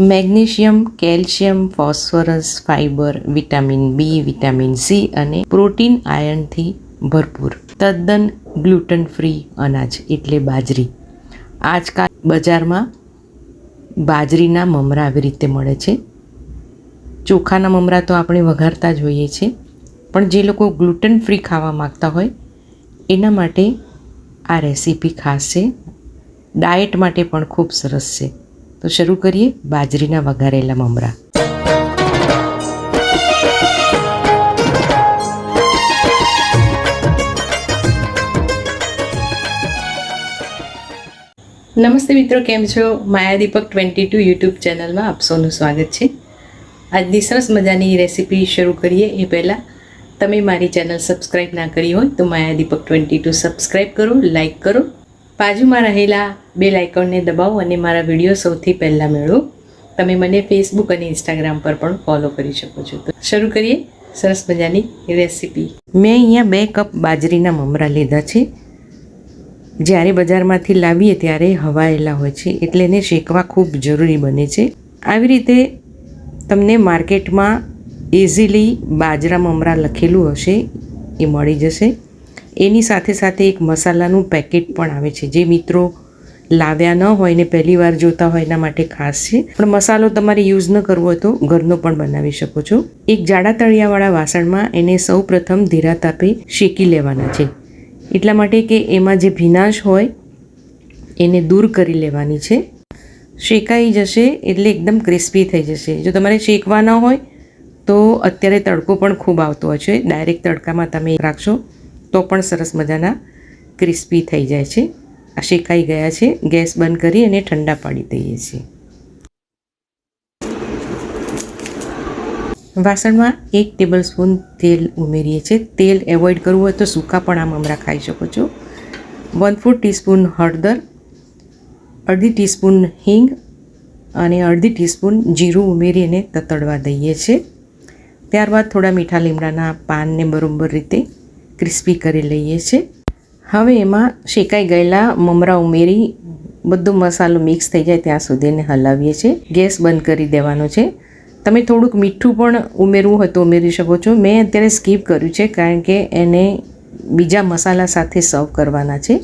Magnesium, calcium, phosphorus, fibre, vitamin B, vitamin C અને protein આયર્નથી ભરપૂર. તદ્દન ગ્લુટન ફ્રી અનાજ એટલે બાજરી. આજકાલ બજારમાં બાજરીના મમરા આવી રીતે મળે છે. ચોખાના મમરા તો આપણે વઘારતા જ હોઈએ છીએ, પણ જે લોકો ગ્લુટન ફ્રી ખાવા માગતા હોય, એના માટે આ રેસીપી ખાસ છે. ડાયટ માટે પણ ખૂબ સરસ છે. તો શરૂ કરીએ બાજરીના વઘારેલા મમરા. નમસ્તે મિત્રો, કેમ છો? Maya Deepak twenty two YouTube ચેનલમાં આપ સૌનું સ્વાગત છે. આજની સરસ મજાની રેસીપી શરૂ કરીએ. એ પહેલાં, તમે મારી ચેનલ સબસ્ક્રાઈબ ના કરી હોય તો Maya Deepak twenty two subscribe કરો, લાઇક કરો બાજુમાં રહેલા બે લાઇકોનને દબાવો અને મારા વીડિયો સૌથી પહેલાં મેળવો. તમે મને ફેસબુક અને ઇન્સ્ટાગ્રામ પર પણ ફોલો કરી શકો છો. તો શરૂ કરીએ સરસ મજાની રેસીપી મેં અહીંયા બે કપ બાજરીના મમરા લીધા છે. જ્યારે બજારમાંથી લાવીએ ત્યારે હવાયેલા હોય છે, એટલે એને શેકવા ખૂબ જરૂરી બને છે. આવી રીતે તમને માર્કેટમાં ઇઝીલી બાજરા મમરા લખેલું હશે, એ મળી જશે. એની સાથે સાથે એક મસાલાનું પેકેટ પણ આવે છે, જે મિત્રો લાવ્યા ન હોય ને પહેલી વાર જોતા હોય એના માટે ખાસ છે. પણ મસાલો તમારે યુઝ ન કરવો હોય તો ઘરનો પણ બનાવી શકો છો. એક જાડા તળિયાવાળા વાસણમાં એને સૌ પ્રથમ ધીરા તાપે શેકી લેવાના છે. એટલા માટે કે એમાં જે ભીનાશ હોય એને દૂર કરી લેવાની છે. શેકાઈ જશે એટલે એકદમ ક્રિસ્પી થઈ જશે. જો તમારે શેકવા ન હોય તો અત્યારે તડકો પણ ખૂબ આવતો હોય છે. ડાયરેક્ટ તડકામાં તમે રાખશો. તો પણ સરસ મજાના ક્રિસ્પી થઈ જાય છે. આ શેકાઈ ગયા છે. ગેસ બંધ કરી અને ઠંડા પાડી દઈએ છીએ. વાસણમાં એક ટેબલ સ્પૂન તેલ ઉમેરીએ છીએ. તેલ એવોઇડ કરવું હોય તો સૂકા પણ આ મમરા ખાઈ શકો છો. વન ફોર ટીસ્પૂન હળદર, અડધી ટીસ્પૂન હિંગ અને અડધી ટીસ્પૂન જીરું ઉમેરી અને તતડવા દઈએ છીએ. ત્યારબાદ થોડા મીઠા લીમડાના પાનને બરોબર રીતે ક્રિસ્પી કરી લઈએ છીએ. હવે એમાં શેકાઈ ગયેલા મમરા ઉમેરી બધો મસાલો મિક્સ થઈ જાય ત્યાં સુધી એને હલાવીએ છીએ. ગેસ બંધ કરી દેવાનો છે. તમે થોડુંક મીઠું પણ ઉમેરવું હોય તો ઉમેરી શકો છો. મેં અત્યારે સ્કીપ કર્યું છે કારણ કે એને બીજા મસાલા સાથે સર્વ કરવાના છે.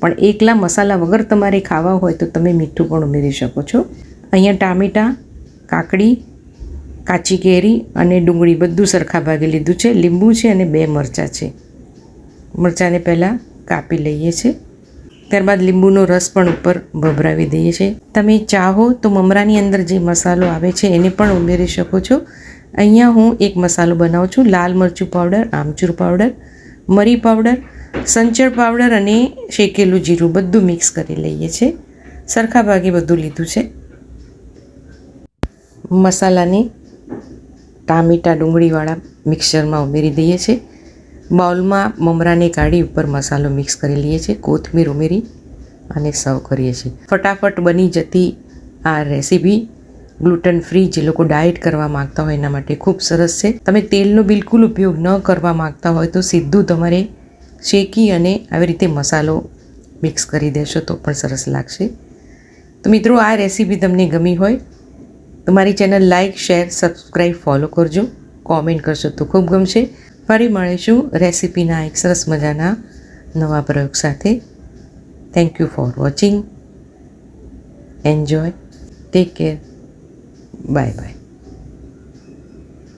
પણ એકલા મસાલા વગર તમારે ખાવા હોય તો તમે મીઠું પણ ઉમેરી શકો છો. અહીંયા ટામેટાં, કાકડી કાચી કેરી અને ડુંગળી બધું સરખા ભાગે લીધું છે. લીંબુ છે અને બે મરચાં છે. મરચાંને પહેલાં કાપી લઈએ છીએ ત્યારબાદ લીંબુનો રસ પણ ઉપર ભભરાવી દઈએ છીએ તમે ચાહો તો મમરાની અંદર જે મસાલો આવે છે એને પણ ઉમેરી શકો છો. અહીંયા હું એક મસાલો બનાવું છું. લાલ મરચું પાવડર, આમચૂર પાવડર, મરી પાવડર, સંચળ પાવડર અને શેકેલું જીરું બધું મિક્સ કરી લઈએ છીએ સરખા ભાગે બધું લીધું છે. મસાલાને ટામેટાં ડુંગળીવાળા મિક્સરમાં ઉમેરી દઈએ છીએ. બાઉલમાં મમરાને કાઢી ઉપર મસાલો મિક્સ કરી લઈએ છીએ. કોથમીર ઉમેરી અને સર્વ કરીએ છીએ. ફટાફટ બની જતી આ રેસીપી ગ્લુટન ફ્રી જે લોકો ડાયટ કરવા માગતા હોય એના માટે ખૂબ સરસ છે. તમે તેલનો બિલકુલ ઉપયોગ ન કરવા માગતા હોય તો સીધું તમારે શેકી અને આવી રીતે મસાલો મિક્સ કરી દેશો તો પણ સરસ લાગશે. તો મિત્રો, આ રેસીપી તમને ગમી હોય તો મારી channel like share subscribe follow કરજો. કોમેન્ટ કરશો તો ખૂબ ગમશે. ફરી મળીશું રેસીપીના એક સરસ મજાના નવા પ્રયોગ સાથે. Thank you for watching enjoy take care bye bye